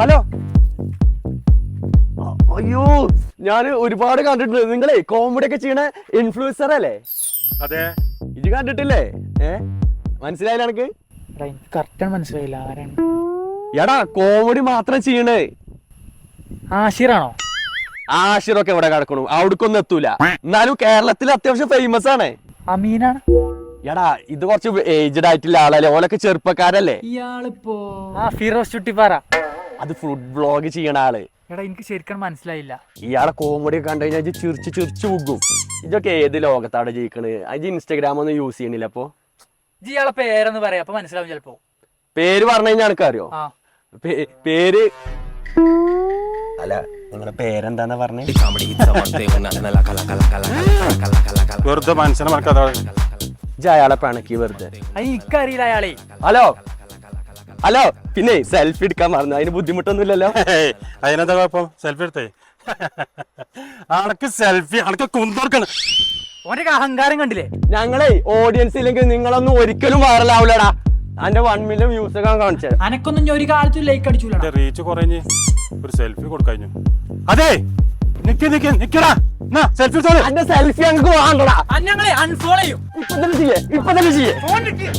Hello. അയ്യോ ഞാൻ ഒരുപാട് കണ്ടിട്ടുണ്ട്. നിങ്ങളെ കോമഡി ഒക്കെ ചെയ്യണ ഇൻഫ്ലുവൻസർ അല്ലേ? അതെ. ഇത് കണ്ടിട്ടില്ലേ? ഏ? മനസ്സിലായില്ല എനിക്ക് കറക്റ്റ് മനസ്സിലായില്ല. ആരാണ്? എടാ കോമഡി മാത്രം ചെയ്യണേ. ആഷിറാണോ ആഷിറൊക്കെ ഇവിടെ കിടക്കണു. അവിടേക്കൊന്നും എത്തൂല. എന്നാലും കേരളത്തിൽ അത്യാവശ്യം ഫേമസ് ആണ്. അമീനാണ്? എടാ ഇത് കുറച്ച് ഏജ്ഡ് ആയിട്ടുള്ള ആളല്ലേ? ഓലൊക്കെ ചെറുപ്പക്കാരല്ലേ? ഇയാളിപ്പോ ആ ഫിറോസ് ചുട്ടിപ്പാറ. അത് ഫുഡ് വ്ളോഗ് ചെയ്യണ ആൾ. എടാ എനിക്ക് ശരിക്കും മനസ്സിലായില്ല. ഇയാളെ കോമഡി ഒക്കെ കണ്ടു കഴിഞ്ഞാൽ ഇജ്ജ് ചിരിച്ച് ചിരിച്ചു പോകും ഇതൊക്കെ ഏത് ലോകത്താണ് ജയിക്കണ് അത് ഇൻസ്റ്റാഗ്രാം ഒന്നും യൂസ് ചെയ്യണില്ല അപ്പൊ? ജി ഇയാളെ പേരെന്ന് പറയാം അപ്പൊ മനസ്സിലാവും ചിലപ്പോ. പേര് പറഞ്ഞു കഴിഞ്ഞാൽ എനിക്കറിയോ ആ. പേ- പേര്? അല്ല നിങ്ങളുടെ പേരെന്താന്നാ പറഞ്ഞേ? വെറുതെ മനുഷ്യനെ മറക്കാതെ ഇജ്ജ് അയാളെ പിണക്കി വെറുതെ. അത് എനിക്കറിയില്ല അയാളെ. ഹലോ? ഹലോ പിന്നെ സെൽഫി എടുക്കാൻ മറന്നു. അതിന് ബുദ്ധിമുട്ടൊന്നുമില്ലല്ലോ. അതിനെന്താ കുഴപ്പം? സെൽഫി എടുത്തേ? അനക്ക് സെൽഫി അനക്ക് കുന്തോർക്കണ. ഒരു അഹങ്കാരം കണ്ടില്ലേ? ഞങ്ങളെ ഓഡിയൻസ് ഇല്ലെങ്കിൽ നിങ്ങളൊന്നും ഒരിക്കലും വൈറലാവൂലടാ അന്റെ വൺ മില്യൺ വ്യൂസ് ഒക്കെ കാണിച്ചത് അനക്കൊന്നും ഞാൻ ഒരു കാലത്തും ലൈക്ക് അടിച്ചു റീച്ച് കുറഞ്ഞ് ഒരു സെൽഫി കൊടുക്കഴിഞ്ഞു അതെ നിക്ക് നിക്ക് നിക്കടാ. സെൽഫി എടുത്തോളൂ. അന്റെ സെൽഫി ഞങ്ങൾക്ക് വേണ്ടടാ. ഞങ്ങളെ അൺഫോളോ ചെയ്യും. ഇപ്പൊ തന്നെ ചെയ്യേ ഇപ്പൊ തന്നെ ചെയ്യേ. ഫോൺ കിട്ടിയ